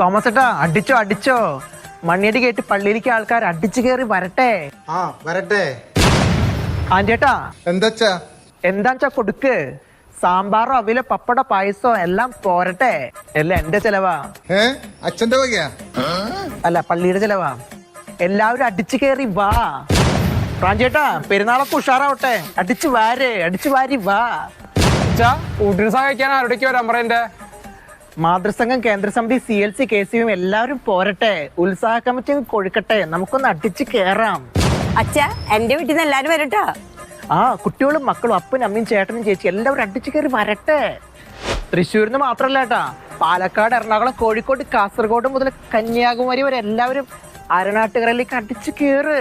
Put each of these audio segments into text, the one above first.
Thomas ഏട്ടാ അടിച്ചോ അടിച്ചോ. മണ്ണിയടി കേട്ട് പള്ളിയിലേക്ക് ആൾക്കാർ അടിച്ചു കയറി വരട്ടെ. ആ വരട്ടെ. ആന്റിയേട്ടാ എന്താച്ചാ? എന്താച്ചാ കൊടുക്ക്? സാമ്പാറോ അവില പപ്പട പായസോ എല്ലാം പോരട്ടെ. അല്ല എന്റെ ചെലവാ? ഏ അച്ഛന്റെ വകയാ? അല്ല പള്ളിയുടെ ചെലവാ. എല്ലാവരും അടിച്ചു കയറി വാ. പ്രാഞ്ചേട്ടാ പെരുന്നാളൊക്കെ ഉഷാറാവട്ടെ. അടിച്ചു വാര് അടിച്ചു വാരി വാ. അച്ഛാ ഊട്ടിന് സഹായിക്കാൻ ആരുടേക്ക് വരാൻ പറയണ്ടേ? മാതൃസംഘം കേന്ദ്രസമിതി C L C K C യും എല്ലാവരും പോരട്ടെ. ഉത്സാഹ കമ്മിറ്റി കൊഴുക്കട്ടെ. നമുക്കൊന്ന് അടിച്ചു കേറാം. അച്ഛ എന്റെ വീട്ടിൽ നിന്ന് എല്ലാരും വരട്ടോ? ആ കുട്ടികളും മക്കളും അപ്പനും അമ്മയും ചേട്ടനും ചേച്ചി എല്ലാവരും അടിച്ചു കയറി വരട്ടെ. തൃശ്ശൂരിൽ നിന്ന് മാത്രല്ല ഏട്ടാ പാലക്കാട് എറണാകുളം കോഴിക്കോട് കാസർഗോഡ് മുതൽ കന്യാകുമാരി വരെ എല്ലാവരും അരനാട്ടുകരയിലേക്ക് അടിച്ചു കയറ്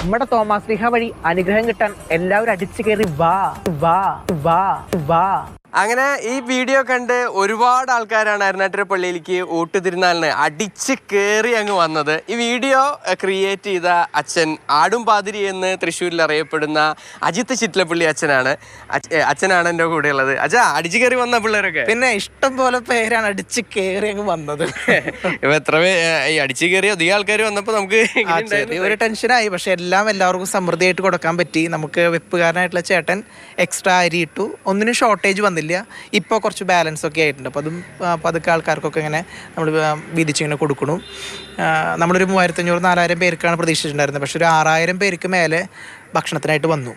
നമ്മുടെ തോമാസ് ലിഹ വഴി അനുഗ്രഹം കിട്ടാൻ എല്ലാവരും അടിച്ചു കയറി വാ വാ വാ വാ. അങ്ങനെ ഈ വീഡിയോ കണ്ട് ഒരുപാട് ആൾക്കാരാണ് അരുണാറ്റര പള്ളിയിലേക്ക് ഊട്ടുതിരുന്നാളിന് അടിച്ച് കയറി അങ്ങ് വന്നത്. ഈ വീഡിയോ ക്രിയേറ്റ് ചെയ്ത അച്ഛൻ ആടും പാതിരി എന്ന് തൃശ്ശൂരിൽ അറിയപ്പെടുന്ന അജിത്ത് ചിറ്റലപ്പള്ളി അച്ഛനാണ്. അച്ഛനാണ് എന്റെ കൂടെ ഉള്ളത്. അച്ഛാ അടിച്ച് കയറി വന്ന പിള്ളേരൊക്കെ? പിന്നെ ഇഷ്ടം പോലെ പേരാണ് അടിച്ച് കയറി അങ്ങ് വന്നത്. ഇപ്പൊ എത്ര ഈ അടിച്ച് കയറി അധികം ആൾക്കാർ വന്നപ്പോൾ നമുക്ക് ഒരു ടെൻഷനായി. പക്ഷെ എല്ലാം എല്ലാവർക്കും സമൃദ്ധിയായിട്ട് കൊടുക്കാൻ പറ്റി. നമുക്ക് വെപ്പുകാരനായിട്ടുള്ള ചേട്ടൻ എക്സ്ട്രാ അരി ഇട്ടു. ഒന്നിനും ഷോർട്ടേജ് വന്നില്ല. ഇപ്പോൾ കുറച്ച് ബാലൻസ് ഒക്കെ ആയിട്ടുണ്ട്. അപ്പോൾ അതും പതുക്കെ ആൾക്കാർക്കൊക്കെ ഇങ്ങനെ നമ്മൾ വീതിച്ചിങ്ങനെ കൊടുക്കണം നമ്മളൊരു മൂവായിരത്തഞ്ഞൂറ് നാലായിരം പേർക്കാണ് പ്രതീക്ഷിച്ചിട്ടുണ്ടായിരുന്നത്. പക്ഷെ ഒരു ആറായിരം പേർക്ക് മേലെ ഭക്ഷണത്തിനായിട്ട് വന്നു.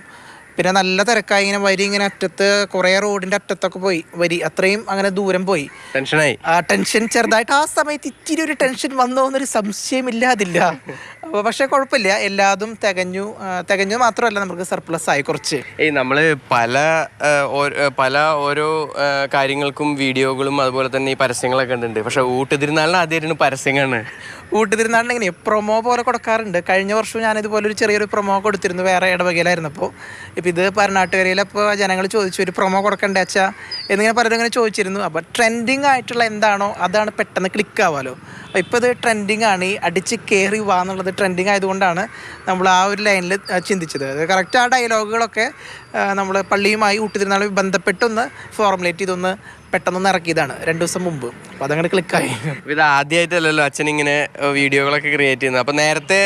പിന്നെ നല്ല തിരക്കായി ഇങ്ങനെ വരി ഇങ്ങനെ അറ്റത്ത് കുറേ റോഡിന്റെ അറ്റത്തൊക്കെ പോയി. വരി അത്രയും അങ്ങനെ ദൂരം പോയി. ടെൻഷനായി. ആ ടെൻഷൻ ചെറുതായിട്ട് ആ സമയത്ത് ഇത്തിരി ഒരു ടെൻഷൻ വന്നോ എന്നൊരു സംശയമില്ലാതില്ല. പക്ഷേ കുഴപ്പമില്ല. എല്ലാതും തികഞ്ഞു തികഞ്ഞു മാത്രമല്ല നമുക്ക് സർപ്ലസ് ആയി കുറച്ച്. ഏയ് നമ്മൾ പല പല ഓരോ കാര്യങ്ങൾക്കും വീഡിയോകളും അതുപോലെ തന്നെ ഈ പരസ്യങ്ങളൊക്കെ ഉണ്ട് പക്ഷെ ഊട്ടുതിരുന്നാളിന് ആദ്യമായിട്ടാണ് പരസ്യങ്ങളാണ്. ഊട്ടുതിരുന്നാളിന് ഇങ്ങനെ പ്രൊമോ പോലെ കൊടുക്കാറുണ്ട്. കഴിഞ്ഞ വർഷം ഞാൻ ഇതുപോലെ ഒരു ചെറിയൊരു പ്രൊമോ കൊടുത്തിരുന്നു വേറെ ഇടവകയിലായിരുന്നപ്പോൾ. ഇപ്പം ഇത് പരനാട്ടുകരയിലപ്പോൾ ജനങ്ങൾ ചോദിച്ചു ഒരു പ്രൊമോ കൊടുക്കണ്ടേ അച്ഛാ? എന്നിങ്ങനെ പലരും ഇങ്ങനെ ചോദിച്ചിരുന്നു. അപ്പോൾ ട്രെൻഡിങ് ആയിട്ടുള്ള എന്താണോ അതാണ് പെട്ടെന്ന് ക്ലിക്കാവാലോ അപ്പോൾ ഇപ്പോൾ ഇത് ട്രെൻഡിങ് ആണ്. ഈ അടിച്ച് കയറി വാ എന്നുള്ളത് ട്രെൻഡിങ് ആയതുകൊണ്ടാണ് നമ്മൾ ആ ഒരു ലൈനിൽ ചിന്തിച്ചത്. കറക്റ്റ് ആ ഡയലോഗുകളൊക്കെ നമ്മൾ പള്ളിയുമായി ഊട്ടിത്തിരുന്നാൾ ബന്ധപ്പെട്ടൊന്ന് ഫോർമുലേറ്റ് ചെയ്തൊന്ന് പെട്ടെന്നൊന്ന് ഇറക്കിയതാണ് രണ്ടു ദിവസം മുമ്പ്. അപ്പോൾ അതങ്ങനെ ക്ലിക്കായി ഇത് ആദ്യമായിട്ടല്ലല്ലോ അച്ഛൻ ഇങ്ങനെ വീഡിയോകളൊക്കെ ക്രിയേറ്റ് ചെയ്യുന്നത്. അപ്പോൾ നേരത്തെ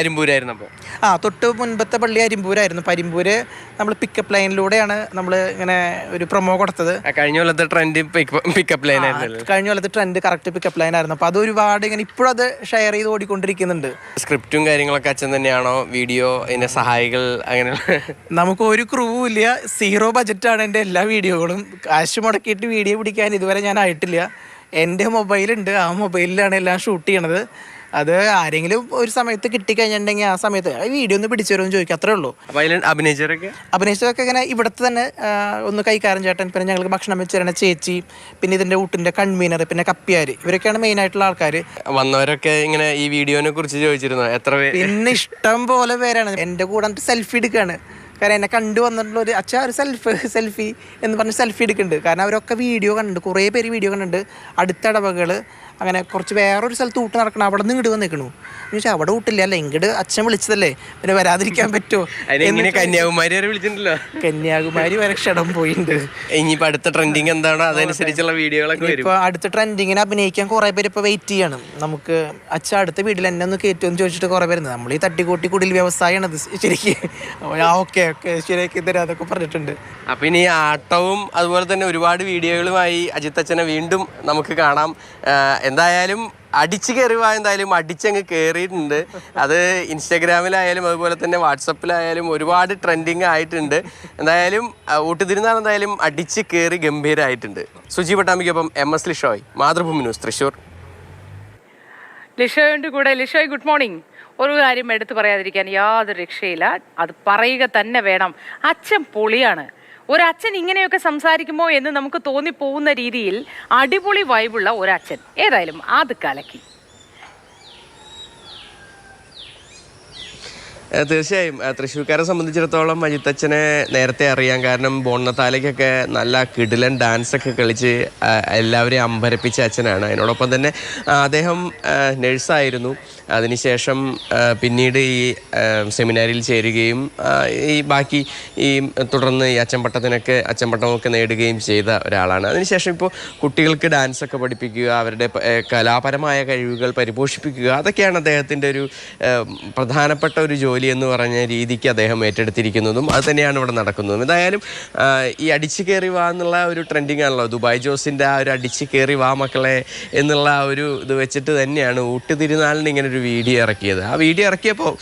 അരിമ്പൂരായിരുന്നു അപ്പോൾ ആ തൊട്ട് മുൻപത്തെ പള്ളി അരിമ്പൂരായിരുന്നു. അപ്പോൾ അരിമ്പൂര് നമ്മൾ പിക്കപ്പ് ലൈനിലൂടെയാണ് നമ്മൾ ഇങ്ങനെ ഒരു പ്രൊമോ കൊടുത്തത്. കഴിഞ്ഞ കൊല്ലത്തെ ട്രെൻഡ് പിക്കപ്പ് ലൈൻ ആയിരുന്നു കഴിഞ്ഞ കൊല്ലത്തെ ട്രെൻഡ് കറക്റ്റ് പിക്കപ്പ് ലൈൻ ആയിരുന്നു. അപ്പോൾ അത് ഒരുപാട് ഇങ്ങനെ ഇപ്പോഴും അത് ഷെയർ ചെയ്ത് ഓടിക്കൊണ്ടിരിക്കുന്നുണ്ട്. സ്ക്രിപ്റ്റും കാര്യങ്ങളൊക്കെ അച്ഛൻ തന്നെയാണോ? വീഡിയോ അതിന്റെ സഹായികൾ അങ്ങനെ നമുക്ക് ഒരു ക്രൂവും ഇല്ല സീറോ ബജറ്റാണ് എന്റെ എല്ലാ വീഡിയോകളും. കാശ് മുടക്കിയിട്ട് വീഡിയോ പിടിക്കാൻ ഇതുവരെ ഞാൻ ആയിട്ടില്ല. എന്റെ മൊബൈലുണ്ട്. ആ മൊബൈലിലാണ് എല്ലാം ഷൂട്ട് ചെയ്യണത്. അത് ആരെങ്കിലും ഒരു സമയത്ത് കിട്ടിക്കഴിഞ്ഞിട്ടുണ്ടെങ്കിൽ ആ സമയത്ത് "ആ വീഡിയോ ഒന്ന് പിടിച്ചു തരുമെന്ന് ചോദിക്കും. അത്രേ ഉള്ളൂ. അഭിനയിച്ചവരൊക്കെ? അഭിനയിച്ചതൊക്കെ ഇങ്ങനെ ഇവിടുത്തെ തന്നെ ഒന്ന് കൈക്കാരൻ ചേട്ടൻ പിന്നെ ഞങ്ങൾക്ക് ഭക്ഷണം വെച്ച് തരണ ചേച്ചി പിന്നെ ഇതിന്റെ ഊട്ടിന്റെ കൺവീനർ പിന്നെ കപ്പിയാർ ഇവരൊക്കെയാണ് മെയിൻ ആയിട്ടുള്ള ആൾക്കാർ വന്നവരൊക്കെ ഇങ്ങനെ ഈ വീഡിയോനെ കുറിച്ച് ചോദിച്ചിരുന്നു? എത്ര പിന്നെ ഇഷ്ടം പോലെ പേരാണ്. എന്റെ കൂടെ സെൽഫി എടുക്കുകയാണ് കാരണം എന്നെ കണ്ടു വന്നിട്ടുള്ള ഒരു അച്ഛാ ഒരു സെൽഫ് സെൽഫി എന്ന് പറഞ്ഞ് സെൽഫി എടുക്കുന്നുണ്ട്. കാരണം അവരൊക്കെ വീഡിയോ കണ്ടിട്ടുണ്ട്. കുറേ പേര് വീഡിയോ കണ്ടിട്ടുണ്ട്. അടുത്ത ഇടവകൾ അങ്ങനെ കുറച്ച് വേറൊരു സ്ഥലത്ത് ഊട്ട് നടക്കണം അവിടെ നിന്ന് ഇങ്ങോട്ട് വന്നേക്കണു പക്ഷെ അവിടെ ഊട്ടില്ല അല്ല? ഇങ്ങോട്ട് അച്ഛൻ വിളിച്ചതല്ലേ? പിന്നെ വരാതിരിക്കാൻ പറ്റുമോ? കന്യാകുമാരി വരെ വിളിച്ചിട്ടുണ്ടല്ലോ. കന്യാകുമാരി വരെ ക്ഷണം പോയിട്ടുണ്ട് ഇനിയിപ്പോ അടുത്ത ട്രെൻഡിങ് എന്താണോ അതനുസരിച്ചുള്ള വീഡിയോകളൊക്കെ ഇപ്പൊ അടുത്ത ട്രെൻഡിങ്ങിനെ അഭിനയിക്കാൻ കുറെ പേര് ഇപ്പൊ വെയിറ്റ് ചെയ്യണം. നമുക്ക് അച്ഛൻ അടുത്ത വീട്ടിൽ എന്നെ ഒന്ന് കയറ്റുമെന്ന് ചോദിച്ചിട്ട് കുറെ പേര് നമ്മൾ ഈ തട്ടിക്കൂട്ടി കുടിൽ വ്യവസായമാണ് അത് ശരിക്കും. ആ ഓക്കെ ഓക്കെ ശരിയാക്കി തരാം അതൊക്കെ പറഞ്ഞിട്ടുണ്ട്. അപ്പൊ ഇനി ആട്ടവും അതുപോലെ തന്നെ ഒരുപാട് വീഡിയോകളുമായി അജിത്ത് അച്ഛനെ വീണ്ടും നമുക്ക് കാണാം. എന്തായാലും അടിച്ചു കയറുക എന്തായാലും അടിച്ചങ്ങ് കയറിയിട്ടുണ്ട്. അത് ഇൻസ്റ്റാഗ്രാമിലായാലും അതുപോലെ തന്നെ വാട്സപ്പിലായാലും ഒരുപാട് ട്രെൻഡിങ് ആയിട്ടുണ്ട്. എന്തായാലും ഊട്ടിതിരുന്നാൾ എന്തായാലും അടിച്ച് കയറി ഗംഭീരമായിട്ടുണ്ട് Suji പട്ടാമ്പിക്കൊപ്പം M S Lishoy Mathrubhumi news Thrissur. ലിഷോയുടെ കൂടെ. ലിഷോയ് ഗുഡ് മോർണിംഗ് ഒരു കാര്യം എടുത്തു പറയാതിരിക്കാൻ യാതൊരു രക്ഷയില്ല. അത് പറയുക തന്നെ വേണം. അച്ഛൻ പൊളിയാണ്. ഒരു അച്ഛൻ ഇങ്ങനെയൊക്കെ സംസാരിക്കുമോ എന്ന് നമുക്ക് തോന്നിപ്പോകുന്ന രീതിയിൽ അടിപൊളി വൈബുള്ള ഒരച്ഛൻ. ഏതായാലും അത് കലക്കി തീർച്ചയായും. തൃശ്ശൂർക്കാരെ സംബന്ധിച്ചിടത്തോളം അജിത്തച്ഛനെ നേരത്തെ അറിയാം. കാരണം ബോണ്ണത്താലയ്ക്കൊക്കെ നല്ല കിടിലൻ ഡാൻസ് ഒക്കെ കളിച്ച് എല്ലാവരെയും അമ്പരപ്പിച്ച അച്ഛനാണ്. അതിനോടൊപ്പം തന്നെ അദ്ദേഹം നഴ്സായിരുന്നു. അതിനുശേഷം പിന്നീട് ഈ സെമിനാരിയിൽ ചേരുകയും ഈ ബാക്കി ഈ തുടർന്ന് ഈ അച്ചമ്പട്ടത്തിനൊക്കെ അച്ചമ്പട്ടമൊക്കെ നേടുകയും ചെയ്ത ഒരാളാണ്. അതിനുശേഷം ഇപ്പോൾ കുട്ടികൾക്ക് ഡാൻസ് ഒക്കെ പഠിപ്പിക്കുക അവരുടെ കലാപരമായ കഴിവുകൾ പരിപോഷിപ്പിക്കുക അതൊക്കെയാണ് അദ്ദേഹത്തിന്റെ ഒരു പ്രധാനപ്പെട്ട ഒരു ജോലി. എന്ന് പറഞ്ഞ രീതിക്ക് അദ്ദേഹം ഏറ്റെടുത്തിരിക്കുന്നതും അത് തന്നെയാണ് ഇവിടെ നടക്കുന്നതും. എന്തായാലും ഈ അടിച്ചു കയറി വാ എന്നുള്ള ഒരു ട്രെൻഡിങ് ആണല്ലോ. ദുബായ് ജോസിന്റെ ആ ഒരു അടിച്ചു കയറി വാ മക്കളെ എന്നുള്ള ഒരു ഇത് വെച്ചിട്ട് തന്നെയാണ് ഊട്ട് തിരുനാളിന് ഇങ്ങനെ ഒരു വീഡിയോ ഇറക്കിയത്. ആ വീഡിയോ ഇറക്കിയപ്പോൾ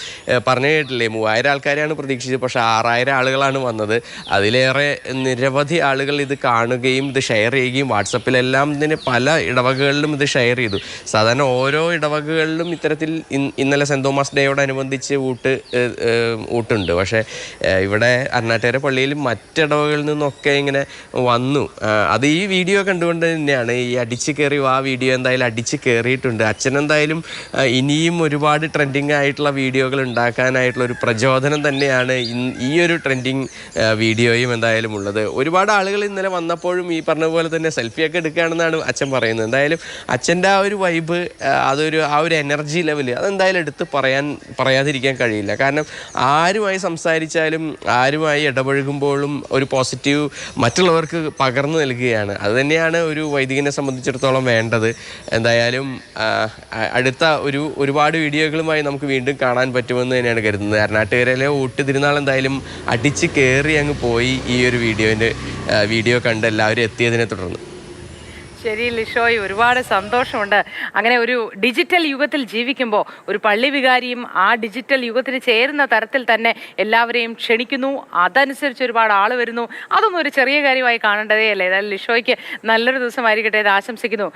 പറഞ്ഞു കേട്ടില്ലേ മൂവായിരം ആൾക്കാരെയാണ് പ്രതീക്ഷിച്ചത് പക്ഷേ ആറായിരം ആളുകളാണ് വന്നത്. അതിലേറെ നിരവധി ആളുകൾ ഇത് കാണുകയും ഇത് ഷെയർ ചെയ്യുകയും വാട്സപ്പിലെല്ലാം ഇതിന് പല ഇടവകകളിലും ഇത് ഷെയർ ചെയ്തു. സാധാരണ ഓരോ ഇടവകകളിലും ഇത്തരത്തിൽ ഇന്നലെ സെന്റ് തോമസ് ഡേയോടനുബന്ധിച്ച് ഏഹ്, ഊട്ടുണ്ട്. പക്ഷേ ഇവിടെ അരുണാട്ടേര പള്ളിയിൽ മറ്റിടവകളിൽ നിന്നൊക്കെ ഇങ്ങനെ വന്നു. അത് ഈ വീഡിയോ കണ്ടുകൊണ്ട് തന്നെയാണ്. ഈ അടിച്ച് കയറി ആ വീഡിയോ എന്തായാലും അടിച്ച് കയറിയിട്ടുണ്ട്. അച്ഛനെന്തായാലും ഇനിയും ഒരുപാട് ട്രെൻഡിങ് ആയിട്ടുള്ള വീഡിയോകൾ ഉണ്ടാക്കാനായിട്ടുള്ള ഒരു പ്രചോദനം തന്നെയാണ് ഈ ഒരു ട്രെൻഡിങ് വീഡിയോയും എന്തായാലും ഉള്ളത്. ഒരുപാട് ആളുകൾ ഇന്നലെ വന്നപ്പോഴും ഈ പറഞ്ഞ പോലെ തന്നെ സെൽഫിയൊക്കെ എടുക്കുകയാണെന്നാണ് അച്ഛൻ പറയുന്നത്. എന്തായാലും അച്ഛന്റെ ആ ഒരു വൈബ് അതൊരു ആ ഒരു എനർജി ലെവൽ അതെന്തായാലും എടുത്ത് പറയാൻ പറയാതിരിക്കാൻ കഴിയില്ല. കാരണം ആരുമായി സംസാരിച്ചാലും ആരുമായി ഇടപഴകുമ്പോഴും ഒരു പോസിറ്റീവ് മറ്റുള്ളവർക്ക് പകർന്നു നൽകുകയാണ് അതുതന്നെയാണ് ഒരു വൈദികനെ സംബന്ധിച്ചിടത്തോളം വേണ്ടത് എന്തായാലും അടുത്ത ഒരു ഒരുപാട് വീഡിയോകളുമായി നമുക്ക് വീണ്ടും കാണാൻ പറ്റുമെന്ന് തന്നെയാണ് കരുതുന്നത് എറണാട്ടുകരയിലെ ഊട്ട് തിരുനാൾ എന്തായാലും അടിച്ച് കയറി അങ്ങ് പോയി ഈ ഒരു വീഡിയോന്റെ വീഡിയോ കണ്ട് എല്ലാവരും എത്തിയതിനെ തുടർന്ന് ശരി ലിഷോയ് ഒരുപാട് സന്തോഷമുണ്ട്. അങ്ങനെ ഒരു ഡിജിറ്റൽ യുഗത്തിൽ ജീവിക്കുമ്പോൾ ഒരു പള്ളി വികാരിയും ആ ഡിജിറ്റൽ യുഗത്തിന് ചേരുന്ന തരത്തിൽ തന്നെ എല്ലാവരെയും ക്ഷണിക്കുന്നു. അതനുസരിച്ച് ഒരുപാട് ആൾ വരുന്നു. അതൊന്നും ഒരു ചെറിയ കാര്യമായി കാണേണ്ടതേ അല്ലേ ഏതായാലും ലിഷോയ്ക്ക് നല്ലൊരു ദിവസമായിരിക്കട്ടെ എന്ന് ആശംസിക്കുന്നു.